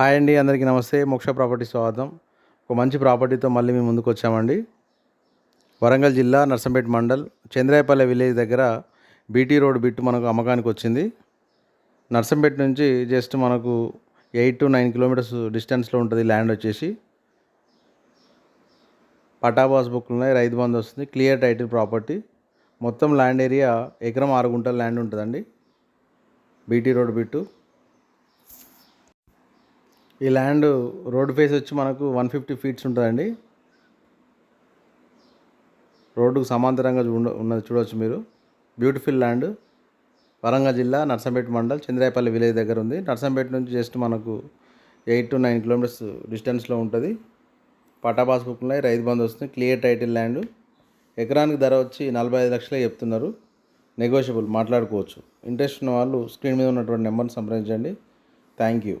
Hi అండి అందరికీ నమస్తే. మోక్ష ప్రాపర్టీ స్వాగతం. ఒక మంచి ప్రాపర్టీతో మళ్ళీ మేము ముందుకు వచ్చామండి. వరంగల్ జిల్లా నర్సంపేట మండల్ చంద్రాయపల్లె విలేజ్ దగ్గర బీటీ రోడ్ బిట్టు మనకు అమ్మకానికి వచ్చింది. నర్సంపేట నుంచి జస్ట్ మనకు ఎయిట్ టు నైన్ కిలోమీటర్స్ డిస్టెన్స్లో ఉంటుంది ల్యాండ్ వచ్చేసి. పటాబాస్ బుక్లు ఉన్నాయి రైతు బంధు వస్తుంది క్లియర్ టైటిల్ ప్రాపర్టీ. మొత్తం ల్యాండ్ ఏరియా ఎకరం ఆరు గుంటల ల్యాండ్ ఉంటుందండి. BT road bit. ఈ ల్యాండ్ రోడ్ ఫేస్ వచ్చి మనకు వన్ ఫిఫ్టీ ఫీట్స్ ఉంటుందండి. రోడ్డుకు సమాంతరంగా చూడ ఉన్నది చూడవచ్చు మీరు. Beautiful land. వరంగల్ జిల్లా నర్సంపేట మండల్ చంద్రాయపల్లి విలేజ్ దగ్గర ఉంది. నర్సంపేట నుంచి జస్ట్ మనకు ఎయిట్ టు నైన్ కిలోమీటర్స్ డిస్టెన్స్లో ఉంటుంది. పట్టా పాస్బుక్ రైతు బంధు వస్తుంది. Clear title land. ఎకరానికి ధర వచ్చి నలభై ఐదు లక్షలే చెప్తున్నారు. నెగోషియబుల్ మాట్లాడుకోవచ్చు. ఇంట్రెస్ట్ ఉన్న వాళ్ళు స్క్రీన్ మీద ఉన్నటువంటి నెంబర్ని సంప్రదించండి. Thank you.